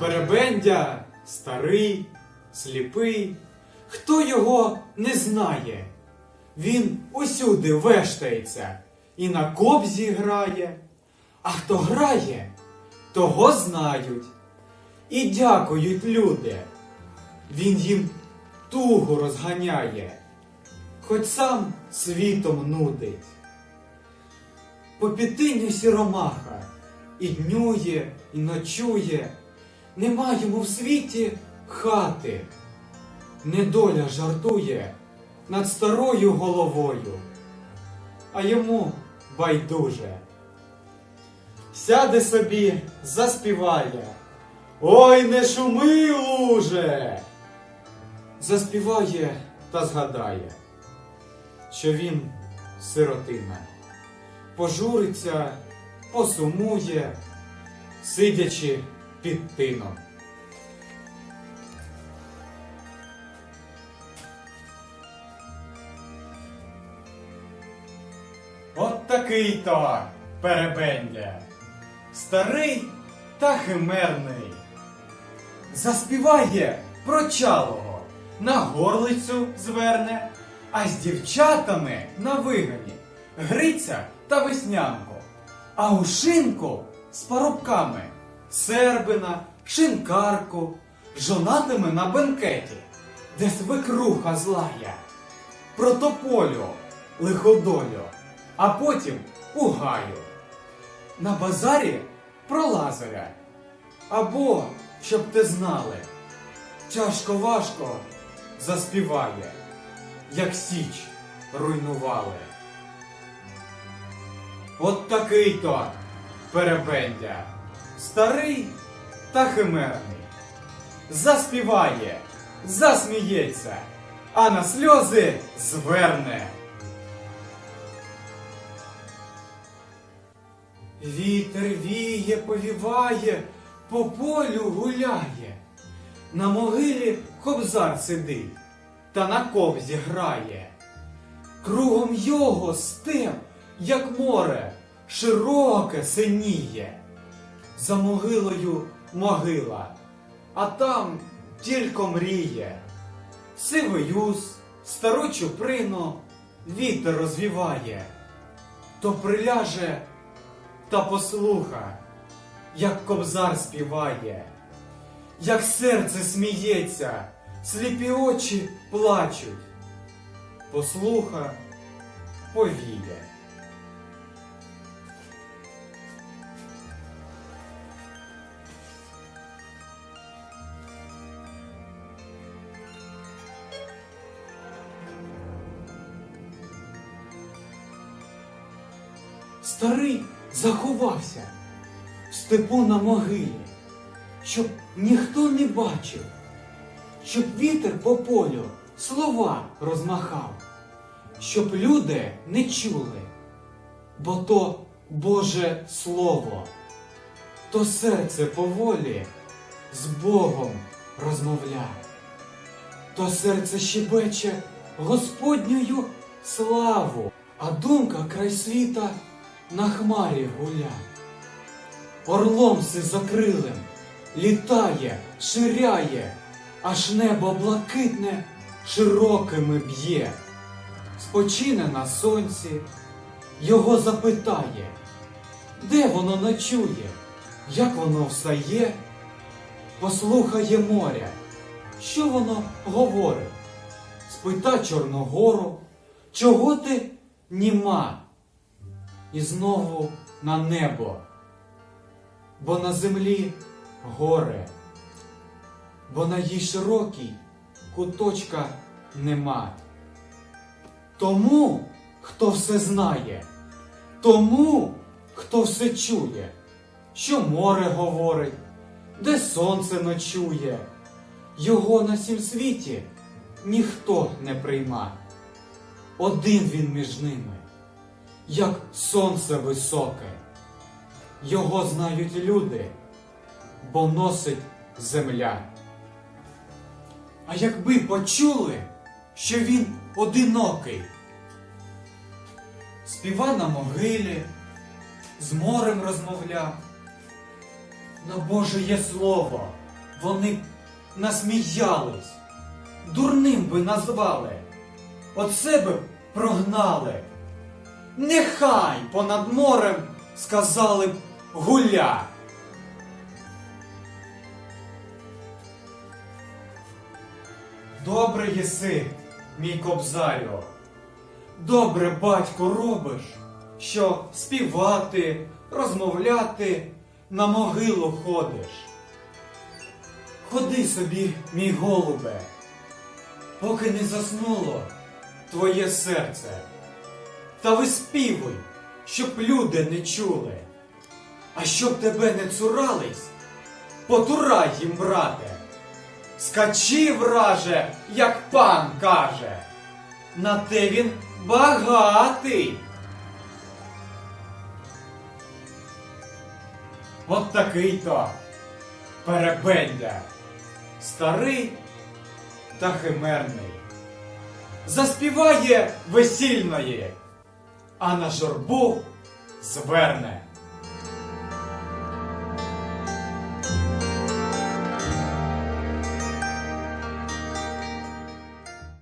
ведмедя старий, сліпий, хто його не знає. Він усюди вештається і на кобзі грає, а хто грає, того знають і дякують люди. Він їм тугу розганяє, хоч сам світом нудить. Попітиню сіромаха і днює, і ночує, нема йому в світі хати. Недоля жартує над старою головою, а йому байдуже. Сяде собі, заспіває. Ой, не шуми, луже! Заспіває та згадає, що він сиротина, пожуриться, посумує, сидячи під тином. От такий то перебендя, старий та химерний. Заспіває прочалого, на горлицю зверне, а з дівчатами на вигані Гриця та веснянку, а у шинку з парубками сербина, шинкарку, жонатиме на бенкеті, де свекруха злая, протополю, лиходолю, а потім у гаю. На базарі про Лазаря. Або, щоб ти знали, тяжко важко заспіває, як січ руйнували. От такий то перебендя, старий та химерний. Заспіває, засміється, а на сльози зверне. Вітер віє, повіває, по полю гуляє. На могилі кобзар сидить та на кобзі грає. Кругом його степ, як море, широке синіє. За могилою могила, а там тільки мріє. Сивий юз, стару чуприну вітер розвіває, то приляже та послуха, як кобзар співає, як серце сміється, сліпі очі плачуть, послуха повіє. Старий заховався в степу на могилі, щоб ніхто не бачив, щоб вітер по полю слова розмахав, щоб люди не чули, бо то Боже Слово, то серце поволі з Богом розмовля, то серце щебече Господньою славу, а думка край світа на хмарі гуля. Орлом сизокрилим літає, ширяє, аж небо блакитне широкими б'є. Спочине на сонці, його запитає, де воно ночує, як воно встає, послухає моря, що воно говорить, спита Чорногору, чого ти німа? І знову на небо, бо на землі горе, бо на їй широкій куточка нема. Тому, хто все знає, тому, хто все чує, що море говорить, де сонце ночує, його на сім світі ніхто не прийма. Один він між ними як сонце високе. Його знають люди, бо носить земля. А якби почули, що він одинокий, співа на могилі, з морем розмовляв, на Боже є слово, вони б насміялись, дурним би назвали, от себе прогнали. Нехай понад морем сказали б гуля. Добре єси, мій кобзарю. Добре, батько, робиш, що співати, розмовляти, на могилу ходиш. Ходи собі, мій голубе, поки не заснуло твоє серце. Та виспівуй, щоб люди не чули. А щоб тебе не цурались, потурай їм, брате. Скачи, враже, як пан каже. На те він багатий. От такий то перебендя. Старий та химерний. Заспіває весільної, а на журбу зверне.